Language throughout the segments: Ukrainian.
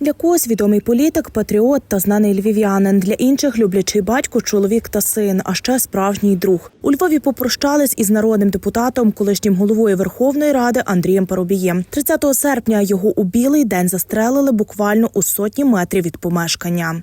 Для когось відомий політик, патріот та знаний львів'янин. Для інших люблячий батько, чоловік та син, а ще справжній друг. У Львові попрощались із народним депутатом, колишнім головою Верховної Ради Андрієм Парубієм. 30 серпня його у білий день застрелили буквально у сотні метрів від помешкання.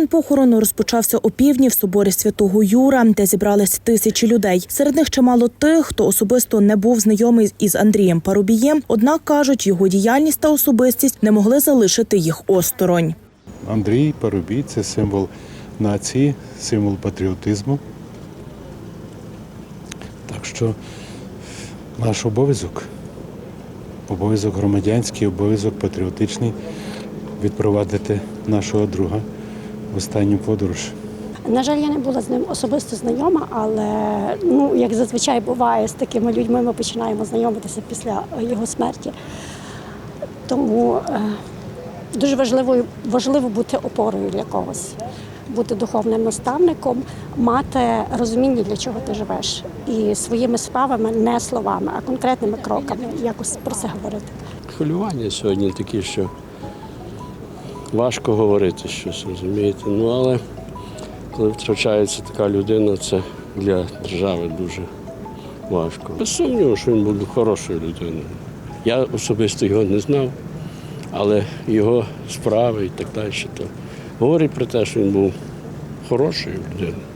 Чин похорону розпочався опівдні в соборі святого Юра, де зібрались тисячі людей. Серед них чимало тих, хто особисто не був знайомий із Андрієм Парубієм. Однак кажуть, його діяльність та особистість не могли залишити їх осторонь. Андрій Парубій це символ нації, символ патріотизму. Так що наш обов'язок, обов'язок громадянський, обов'язок патріотичний відпровадити нашого друга в останню подорож. На жаль, я не була з ним особисто знайома, але ну як зазвичай буває з такими людьми, ми починаємо знайомитися після його смерті. Тому е, дуже важливо, важливо бути опорою для когось, бути духовним наставником, мати розуміння, для чого ти живеш, і своїми справами, не словами, а конкретними кроками якось про це говорити. Хвилювання сьогодні такі, що важко говорити щось, розумієте. Ну але коли втрачається така людина, це для держави дуже важко. Без сумніву, що він був хорошою людиною. Я особисто його не знав, але його справи і так далі, то говорить про те, що він був хорошою людиною.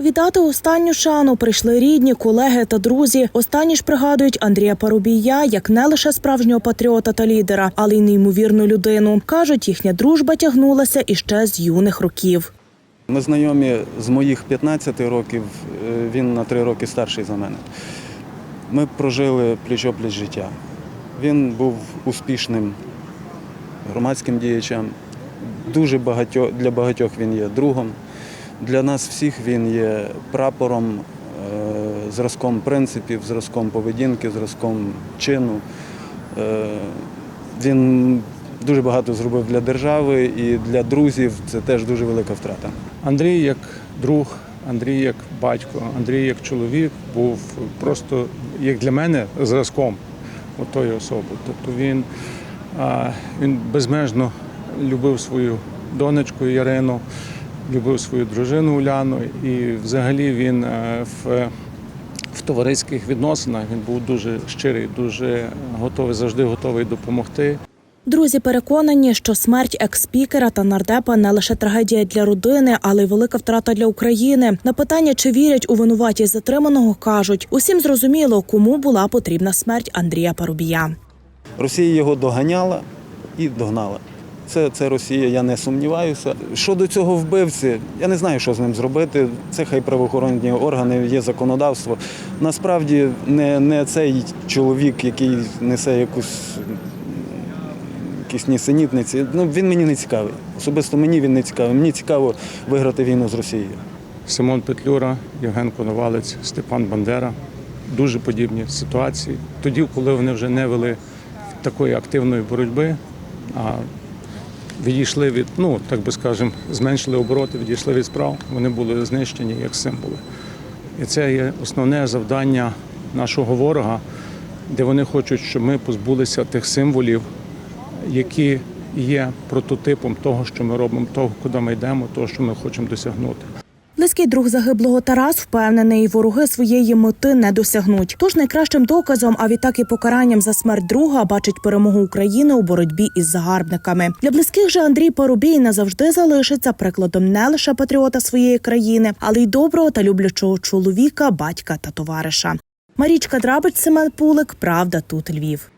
Віддати останню шану прийшли рідні, колеги та друзі. Останні ж пригадують Андрія Парубія як не лише справжнього патріота та лідера, але й неймовірну людину. кажуть, їхня дружба тягнулася іще з юних років. Ми знайомі з моїх 15 років, е, він на 3 роки старший за мене. Ми прожили пліч-опліч життя. Він був успішним громадським діячем. Дуже багатьох, для багатьох він є другом. Для нас всіх він є прапором, е, зразком принципів, зразком поведінки, зразком чину. Е, Він дуже багато зробив для держави і для друзів це теж дуже велика втрата. Андрій як друг, Андрій як батько, Андрій як чоловік був просто як для мене зразком отої особи. Тобто він, він безмежно любив свою донечку Ярину, любив свою дружину Уляну, і взагалі він е, в, в товариських відносинах він був дуже щирий, дуже готовий, завжди готовий допомогти. Друзі переконані, що смерть екс-спікера та нардепа не лише трагедія для родини, але й велика втрата для України. На питання, чи вірять у винуватість затриманого, кажуть усім зрозуміло, кому була потрібна смерть Андрія Парубія. Росія його доганяла і догнала. Це, це Росія, я не сумніваюся. Щодо цього вбивці, я не знаю, що з ним зробити. Це хай правоохоронні органи, є законодавство. Насправді не, не цей чоловік, який несе якусь якісь нісенітниці. Ну, він мені не цікавий. Особисто мені він не цікавий. Мені цікаво виграти війну з Росією. Симон Петлюра, Євген Коновалець, Степан Бандера. Дуже подібні ситуації. Тоді, коли вони вже не вели такої активної боротьби, а відійшли від, ну так би скажемо, зменшили обороти, відійшли від справ, вони були знищені як символи. І це є основне завдання нашого ворога, де вони хочуть, щоб ми позбулися тих символів, які є прототипом того, що ми робимо, того, куди ми йдемо, того, що ми хочемо досягнути. Близький друг загиблого Тарас впевнений, вороги своєї мети не досягнуть. Тож найкращим доказом, а відтак і покаранням за смерть друга бачить перемогу України у боротьбі із загарбниками. Для близьких же Андрій Парубій назавжди залишиться прикладом не лише патріота своєї країни, але й доброго та люблячого чоловіка, батька та товариша. Марічка Драбич, Семен Пулик, Правда, тут Львів.